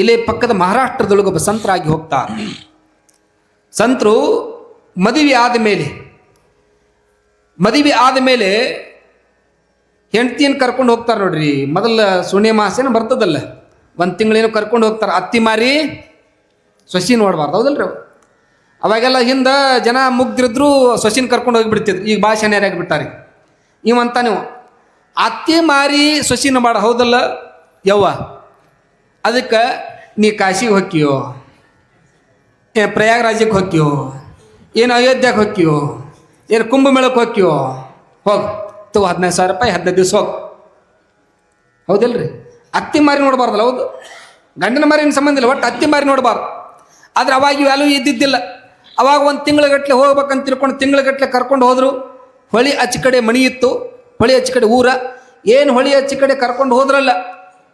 ಇಲ್ಲೇ ಪಕ್ಕದ ಮಹಾರಾಷ್ಟ್ರದೊಳಗೆ ಒಬ್ಬ ಸಂತರಾಗಿ ಹೋಗ್ತಾರೆ ಸಂತರು ಮದುವೆ ಆದ ಮೇಲೆ, ಮದುವೆ ಆದ ಮೇಲೆ ಹೆಂಡತಿಯನ್ನು ಕರ್ಕೊಂಡು ಹೋಗ್ತಾರೆ ನೋಡ್ರಿ. ಮೊದಲ ಸುಣ್ಯ ಮಾಸೇನ ಬರ್ತದಲ್ಲ. ಒಂದು ತಿಂಗಳೇನೋ ಕರ್ಕೊಂಡು ಹೋಗ್ತಾರೆ. ಅತ್ತಿ ಮಾರಿ ಸೊಸಿ ನೋಡಬಾರ್ದು. ಹೌದಲ್ರಿ ಅವು? ಅವಾಗೆಲ್ಲ ಹಿಂದೆ ಜನ ಮುಗ್ದಿರಿದ್ರು ಸೊಸಿನ ಕರ್ಕೊಂಡು ಹೋಗಿಬಿಡ್ತಿದ್ರು ಈಗ ಭಾಳ ಶನಿಯಾರಾಗಿಬಿಟ್ಟಾರೆ ಇವಂತ ನೀವು ಅತ್ತಿ ಮಾರಿ ಸೊಸಿನ ಮಾಡ. ಹೌದಲ್ಲ ಯವ್ವ? ಅದಕ್ಕೆ ನೀ ಕಾಶಿಗೆ ಹೊಕ್ಕಿಯೋ? ಏ ಪ್ರಯಾಗರಾಜಕ್ಕೆ ಹೊಕ್ಕಿಯೋ? ಏನು ಅಯೋಧ್ಯಕ್ಕೆ ಹೊಕ್ಕಿಯೋ? ಏನು ಕುಂಭಮೇಳಕ್ಕೆ ಹೊಕ್ಕಿಯೋ? ಹೋಗಿ. ತಗೋ ಹದಿನೈದು ಸಾವಿರ ರೂಪಾಯಿ, ಹದಿನೈದು ದಿವ್ಸ ಹೋಗಿ. ಹೌದಿಲ್ರಿ? ಅತ್ತಿ ಮಾರಿ ನೋಡಬಾರ್ದಲ್ಲ, ಹೌದು. ಗಂಡನ ಮಾರಿನ ಸಂಬಂಧ ಇಲ್ಲ, ಒಟ್ಟು ಅತ್ತಿ ಮಾರಿ ನೋಡಬಾರ್ದು. ಆದ್ರೆ ಅವಾಗ ಇವೆಲ್ಲೂ ಇದ್ದಿದ್ದಿಲ್ಲ. ಅವಾಗ ಒಂದು ತಿಂಗಳಗಟ್ಟಲೆ ಹೋಗ್ಬೇಕಂತ ತಿಳ್ಕೊಂಡು ತಿಂಗಳಗಟ್ಟಲೆ ಕರ್ಕೊಂಡು ಹೋದರು. ಹೊಳಿ ಅಚ್ಚ ಕಡೆ ಮಣಿ ಇತ್ತು. ಹೊಳಿ ಅಚ್ಚ ಕಡೆ ಊರ. ಏನು ಹೊಳಿ ಅಚ್ಚ ಕಡೆ ಕರ್ಕೊಂಡು ಹೋದ್ರಲ್ಲ,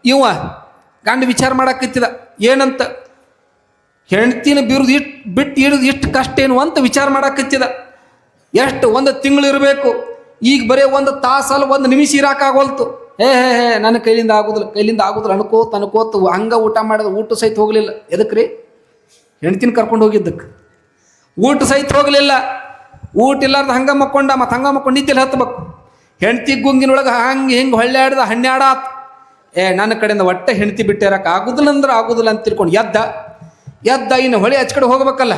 ಇವ ಗಂಡ ವಿಚಾರ ಮಾಡಾಕತ್ತಿದ, ಏನಂತ? ಹೆಂಡ್ತಿನ ಬಿರುದು ಇಟ್ಟು ಬಿಟ್ಟು ಇಡಿದು ಇಷ್ಟು ಕಷ್ಟ ಏನು ಅಂತ ವಿಚಾರ ಮಾಡಾಕತ್ತಿದ. ಎಷ್ಟು ಒಂದು ತಿಂಗಳು ಇರಬೇಕು, ಈಗ ಬರೀ ಒಂದು ತಾಸಲ್ಲ ಒಂದು ನಿಮಿಷ ಇರಾಕಾಗೋಲ್ತು ಹೇ ಹೇ ಹೇ, ನನ್ನ ಕೈಲಿಂದ ಆಗೋದಿಲ್ಲ ಕೈಲಿಂದ ಆಗೋದಿಲ್ಲ ಅನ್ಕೋತ ಅನ್ಕೋತ ಹಂಗೆ ಊಟ ಮಾಡಿದ ಊಟ ಸಹಿತ ಹೋಗಲಿಲ್ಲ. ಎದಕ್ಕೆ ರೀ ಹೆಂಡ್ತಿನ ಕರ್ಕೊಂಡು ಹೋಗಿದ್ದಕ್ಕೆ ಊಟ ಸಹಿತ ಹೋಗಲಿಲ್ಲ. ಊಟ ಇಲ್ಲಾರ್ದ ಹಂಗ ಮಕ್ಕೊಂಡ, ಮತ್ತು ಹಂಗ ಮಕ್ಕೊಂಡು ನಿದ್ದೆ ಹತ್ಬೇಕು. ಹೆಂಡ್ತಿ ಗುಂಗಿನೊಳಗೆ ಹಂಗೆ ಹಿಂಗೆ ಹೊಳ್ಳ್ಯಾಡ್ದ ಹನ್ನೆರಡಾತ್ ಏ, ನನ್ನ ಕಡೆಯಿಂದ ಒಟ್ಟೆ ಹೆಂಡ್ತಿ ಬಿಟ್ಟಿರಕ್ಕೆ ಆಗುದಿಲ್ಲ ಅಂದ್ರೆ ಆಗುದಿಲ್ಲ ಅಂತ ತಿಳ್ಕೊಂಡು ಎದ್ದ. ಎದ್ದ, ಇನ್ನು ಹೊಳೆ ಹಚ್ಚ ಕಡೆ ಹೋಗ್ಬೇಕಲ್ಲ.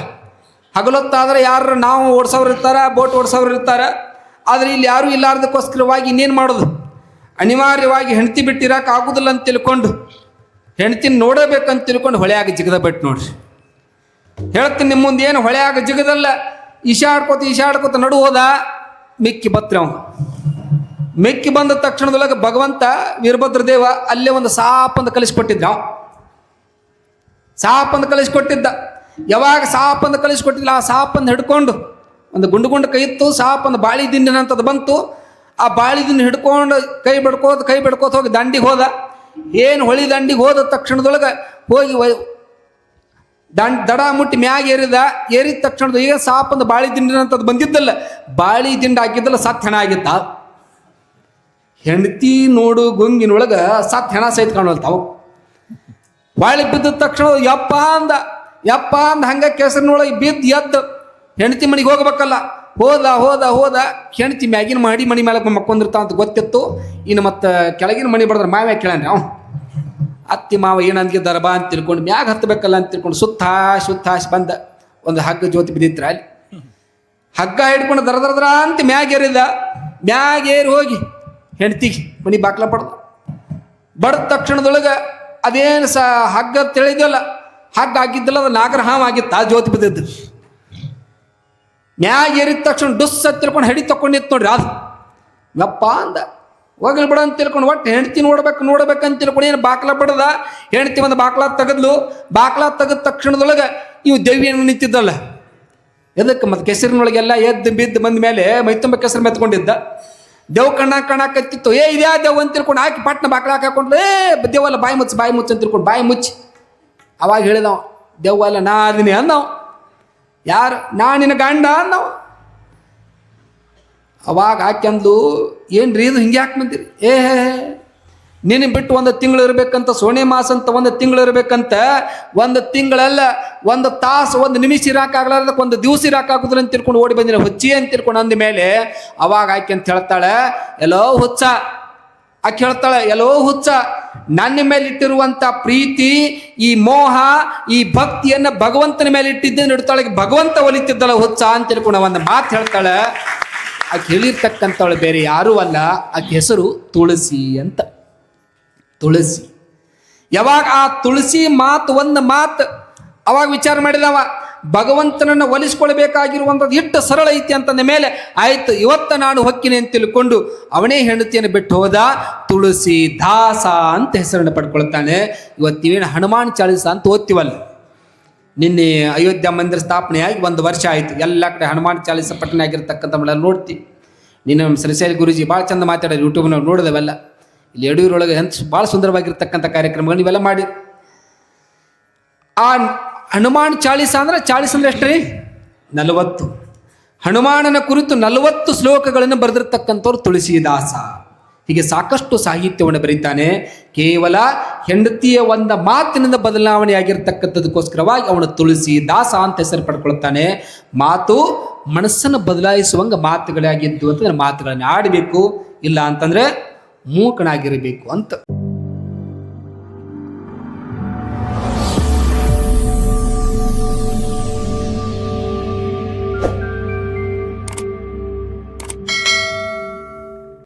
ಹಗಲೊತ್ತಾದ್ರೆ ಯಾರು ನಾವು ಓಡಿಸೋರು ಇರ್ತಾರೆ, ಬೋಟ್ ಓಡಿಸೋರು ಇರ್ತಾರೆ. ಆದರೆ ಇಲ್ಲಿ ಯಾರೂ ಇಲ್ಲಾರ್ದಕ್ಕೋಸ್ಕರವಾಗಿ ಇನ್ನೇನು ಮಾಡೋದು? ಅನಿವಾರ್ಯವಾಗಿ ಹೆಂಡತಿ ಬಿಟ್ಟಿರಕ್ಕೆ ಆಗುದಿಲ್ಲ ಅಂತ ತಿಳ್ಕೊಂಡು, ಹೆಂಡತಿನ ನೋಡಬೇಕಂತ ತಿಳ್ಕೊಂಡು ಹೊಳೆಯಾಗ ಜಿಗದ ಬಿಟ್ಟು ನೋಡ್ರಿ. ಹೇಳ್ತೀನಿ ನಿಮ್ಮ ಮುಂದೆ ಏನು ಹೊಳೆಯಾಗ ಜಿಗದಲ್ಲ, ಈಶಾಡ್ಕೋತ ಈಶಾಡ್ಕೋತ ನಡು ಹೋದ, ಮಿಕ್ಕಿ ಬತ್ರಿ ಅವ. ಮಿಕ್ಕಿ ಬಂದ ತಕ್ಷಣದೊಳಗೆ ಭಗವಂತ ವೀರಭದ್ರ ದೇವ ಅಲ್ಲೇ ಒಂದು ಸಾಪಂದು ಕಲಿಸ್ಕೊಟ್ಟಿದ್ದ. ನಾವು ಸಾಪಂದು ಕಲಿಸ್ಕೊಟ್ಟಿದ್ದ. ಯಾವಾಗ ಸಾಪಂದು ಕಲಿಸ್ಕೊಟ್ಟಿಲ್ಲ ಆ ಸಾಪಂದು ಹಿಡ್ಕೊಂಡು ಒಂದು ಗುಂಡು ಗುಂಡು ಕೈ ಇತ್ತು ಸಾಪಂದು ಬಾಳಿ ದಿಂಡಿನ ಅಂತದ್ದು ಬಂತು. ಆ ಬಾಳಿ ದಿಂಡು ಹಿಡ್ಕೊಂಡು ಕೈ ಬಿಡ್ಕೋತ ಕೈ ಬಿಡ್ಕೋತ ಹೋಗಿ ದಂಡಿಗೆ ಹೋದ. ಏನು ಹೊಳಿ ದಂಡಿಗೆ ಹೋದ ತಕ್ಷಣದೊಳಗೆ ಹೋಗಿ ದಂಡ್ ದಡ ಮುಟ್ಟಿ ಮ್ಯಾಗ ಏರಿದ. ಏರಿದ ತಕ್ಷಣದ ಈಗ ಸಾಪಂದು ಬಾಳಿ ದಿಂಡಿನ ಅಂತದ್ದು ಬಂದಿದ್ದಲ್ಲ. ಬಾಳಿ ದಿಂಡು ಹಾಕಿದ್ದಲ್ಲ ಸತ್ ಹೆಣ ಆಗಿತ್ತ ಹೆಂಡತಿ ನೋಡು ಗುಂಗಿನೊಳಗೆ ಸತ್ ಹೆಣ ಸಹಿತ ಕಾಣುವಲ್ತಾವು ಬಾಳೆ ಬಿದ್ದ ತಕ್ಷಣ ಯಪ್ಪ ಅಂದ ಯಪ್ಪ ಅಂದ, ಹಂಗ ಕೆಸರಿನೊಳಗೆ ಬಿದ್ದು ಎದ್ದು. ಹೆಂಡತಿ ಮನೆಗೆ ಹೋಗ್ಬೇಕಲ್ಲ, ಹೋದ ಹೋದ ಹೋದ, ಹೆಂಡತಿ ಮ್ಯಾಗಿನ ಮಾಡಿ ಮಣಿ ಮೇಲೆ ಮಕ್ಕೊಂದಿರ್ತಾವ ಅಂತ ಗೊತ್ತಿತ್ತು. ಇನ್ನು ಮತ್ತು ಕೆಳಗಿನ ಮಣಿ ಬಡದ್ರೆ ಮಾವ್ಯಾಗ ಕೇಳನ್ರಿ ಅವ್ ಅತ್ತಿ ಮಾವ ಏನಂದ್ಗೆ ಅಂದಿದ್ದಾರ ಬಾ ಅಂತ ತಿಳ್ಕೊಂಡು ಮ್ಯಾಗ ಹತ್ತಬೇಕಲ್ಲ ಅಂತ ತಿಳ್ಕೊಂಡು ಸುತ್ತ ಸುತ್ತ ಬಂದ. ಒಂದು ಹಗ್ಗ ಜ್ಯೋತಿ ಬಿದ್ದಿತ್ರ ಅಲ್ಲಿ. ಹಗ್ಗ ಹಿಡ್ಕೊಂಡು ದರ ದರ ದರ ಅಂತ ಮ್ಯಾಗ ಏರಿದ. ಮ್ಯಾಗ ಏರಿ ಹೋಗಿ ಹೆಂಡ್ತಿಗೆ ಮನಿ ಬಾಕ್ಲ ಪಡ್ದ. ಬಡ್ದ ತಕ್ಷಣದೊಳಗೆ ಅದೇನು ಸ ಹಗ್ಗ ತಿಳಿದಲ್ಲ ಹಗ್ಗ ಆಗಿದ್ದಲ್ಲ ಅದು ನಾಗರ ಆಗಿತ್ತು, ಆ ಜ್ಯೋತಿ ಬಿದ್ದಿದ್ದು. ಮ್ಯಾಗ ಏರಿದ ತಕ್ಷಣ ಡುಸ್ ಅಂತ ತಿಳ್ಕೊಂಡು ಹೆಡಿ ತಕೊಂಡಿತ್ತು ನೋಡ್ರಿ ಅದು. ಯಪ್ಪ ಅಂದ. ಹೋಗ್ಲಿ ಬಿಡ ಅಂತ ತಿಳ್ಕೊಂಡು ಒಟ್ಟು ಹೆಂಡ್ತಿ ನೋಡ್ಬೇಕು, ನೋಡ್ಬೇಕಂತ ತಿಳ್ಕೊಂಡು ಏನು ಬಾಕ್ಲ ಬಿಡದ? ಹೆಂಡತಿ ಒಂದು ಬಾಕ್ಲ ತೆಗೆದ್ಲು. ಬಾಕ್ಲ ತೆಗೆದ ತಕ್ಷಣದೊಳಗೆ ಇವು ದೇವಿ ನಿಂತಿದ್ದಲ್ಲ. ಎದಕ್ಕೆ ಮತ್ತೆ ಕೆಸರಿನೊಳಗೆಲ್ಲ ಎದ್ದು ಬಿದ್ದು ಬಂದ ಮೇಲೆ ಮೈತುಂಬ ಕೆಸರು ಮೆತ್ಕೊಂಡಿದ್ದ? ದೇವ್ ಕಣ್ಣ ಕಣಕತ್ತಿತ್ತು ಏ, ಇದ್ಯಾ ದೇವ್ ಅಂತ ತಿಳ್ಕೊಂಡು ಹಾಕಿ ಪಟ್ನ ಬಾಕ್ಲ ಹಾಕೊಂಡು ಏ ದೇವಲ್ಲ ಬಾಯಿ ಮುಚ್ಚು ಬಾಯಿ ಮುಚ್ಚು ಅಂತ ತಿಳ್ಕೊಂಡು ಬಾಯಿ ಮುಚ್ಚಿ. ಅವಾಗ ಹೇಳಿದವ ದೇವಲ್ಲ ನಾ ಅದಿನಿ ಅಂದವ. ಯಾರು? ನಾ ನಿನ್ನ ಗಂಡ ಅಂದವ. ಅವಾಗ ಹಾಕ್ಯಂದು ಏನ್ರಿ ಇದು ಹಿಂಗೆ ಯಾಕೆ ಬಂದಿರಿ? ಏ ನಿನ್ನ ಬಿಟ್ಟು ಒಂದು ತಿಂಗಳು ಇರಬೇಕಂತ ಸೋಣೆ ಮಾಸ ಅಂತ ಒಂದು ತಿಂಗಳು ಇರಬೇಕಂತ ಒಂದು ತಿಂಗಳಲ್ಲ, ಒಂದು ತಾಸು, ಒಂದು ನಿಮಿಷ ಇರಾಕಾಗ್ಲಾರ್ದಕ್ಕೆ ಒಂದು ದಿವಸ ಇರಾಕಾಗುದ್ರೆ ಅಂತ ತಿಳ್ಕೊಂಡು ಓಡಿ ಬಂದಿರ ಹುಚ್ಚಿ ಅಂತ ತಿಳ್ಕೊಂಡು ಅಂದ ಮೇಲೆ ಅವಾಗ ಆಕೆ ಅಂತ ಹೇಳ್ತಾಳೆ, ಎಲ್ಲೋ ಹುಚ್ಚ. ಆಕೆ ಹೇಳ್ತಾಳೆ, ಎಲ್ಲೋ ಹುಚ್ಚ, ನನ್ನ ಮೇಲೆ ಇಟ್ಟಿರುವಂತ ಪ್ರೀತಿ, ಈ ಮೋಹ, ಈ ಭಕ್ತಿಯನ್ನ ಭಗವಂತನ ಮೇಲೆ ಇಟ್ಟಿದ್ದೆ ಇಡ್ತಾಳೆ ಭಗವಂತ ಒಲಿತಿದ್ದಲ್ಲ ಹುಚ್ಚ ಅಂತ ತಿಳ್ಕೊಂಡು ಒಂದು ಮಾತು ಹೇಳ್ತಾಳೆ, ಆಕೆ ಹೇಳಿರ್ತಕ್ಕಂಥವಳು ಬೇರೆ ಯಾರೂ ಅಲ್ಲ, ಆಕೆ ಹೆಸರು ತುಳಸಿ ಅಂತ. ತುಳಸಿ. ಯಾವಾಗ ಆ ತುಳಸಿ ಮಾತು ಒಂದು ಮಾತು ಅವಾಗ ವಿಚಾರ ಮಾಡಿದವ, ಭಗವಂತನನ್ನ ಒಲಿಸ್ಕೊಳ್ಬೇಕಾಗಿರುವಂಥದ್ದು ಇಟ್ಟು ಸರಳ ಐತಿ ಅಂತಂದ ಮೇಲೆ, ಆಯ್ತು, ಇವತ್ತ ನಾನು ಹೊಕ್ಕಿನಿ ಅಂತ ತಿಳ್ಕೊಂಡು ಅವನೇ ಹೆಂಡತಿಯನ್ನು ಬಿಟ್ಟು ಹೋದ ತುಳಸಿ ದಾಸ ಅಂತ ಹೆಸರನ್ನು ಪಡ್ಕೊಳ್ತಾನೆ. ಇವತ್ತಿವೇನು ಹನುಮಾನ್ ಚಾಳಿಸ ಅಂತ ಓದ್ತೀವಲ್ಲ? ನಿನ್ನೆ ಅಯೋಧ್ಯ ಮಂದಿರ ಸ್ಥಾಪನೆಯಾಗಿ ಒಂದು ವರ್ಷ ಆಯಿತು. ಎಲ್ಲ ಕಡೆ ಹನುಮಾನ್ ಚಾಲಿಸ ಪಟ್ಟಣ ಆಗಿರ್ತಕ್ಕಂಥ ನೋಡ್ತೀವಿ ನಿನ್ನ ನಮ್ಮ ಶ್ರೀಶೈಲ ಗುರುಜಿ ಭಾಳ ಚಂದ ಮಾತಾಡೋದು ಯೂಟ್ಯೂಬ್ನಾಗ ನೋಡಿದವೆಲ್ಲ. ಇಲ್ಲಿ ಯಡಿಯೂರೊಳಗೆ ಹೆಂಚ್ ಭಾಳ ಸುಂದರವಾಗಿರ್ತಕ್ಕಂಥ ಕಾರ್ಯಕ್ರಮಗಳು ನೀವೆಲ್ಲ ಮಾಡಿ. ಆ ಹನುಮಾನ್ ಚಾಳೀಸ ಅಂದ್ರೆ ಚಾಳೀಸ ಅಂದ್ರೆ ಎಷ್ಟು ರೀ ನಲವತ್ತು. ಹನುಮಾನನ ಕುರಿತು ನಲವತ್ತು ಶ್ಲೋಕಗಳನ್ನು ಬರೆದಿರ್ತಕ್ಕಂಥವ್ರು ತುಳಸಿದಾಸ. ಹೀಗೆ ಸಾಕಷ್ಟು ಸಾಹಿತ್ಯವನ್ನು ಬರೀತಾನೆ. ಕೇವಲ ಹೆಂಡತಿಯ ಒಂದ ಮಾತಿನಿಂದ ಬದಲಾವಣೆ ಆಗಿರ್ತಕ್ಕಂಥದಕ್ಕೋಸ್ಕರವಾಗಿ ಅವನು ತುಳಸಿ ದಾಸ ಅಂತ ಹೆಸರು ಪಡ್ಕೊಳ್ತಾನೆ. ಮಾತು ಮನಸ್ಸನ್ನು ಬದಲಾಯಿಸುವಂಗ ಮಾತುಗಳಾಗಿದ್ದು ಅಂತಂದ್ರೆ ಮಾತುಗಳನ್ನು ಆಡಬೇಕು. ಇಲ್ಲ ಅಂತಂದ್ರೆ ಮೂಕನಾಗಿರಬೇಕು ಅಂತ.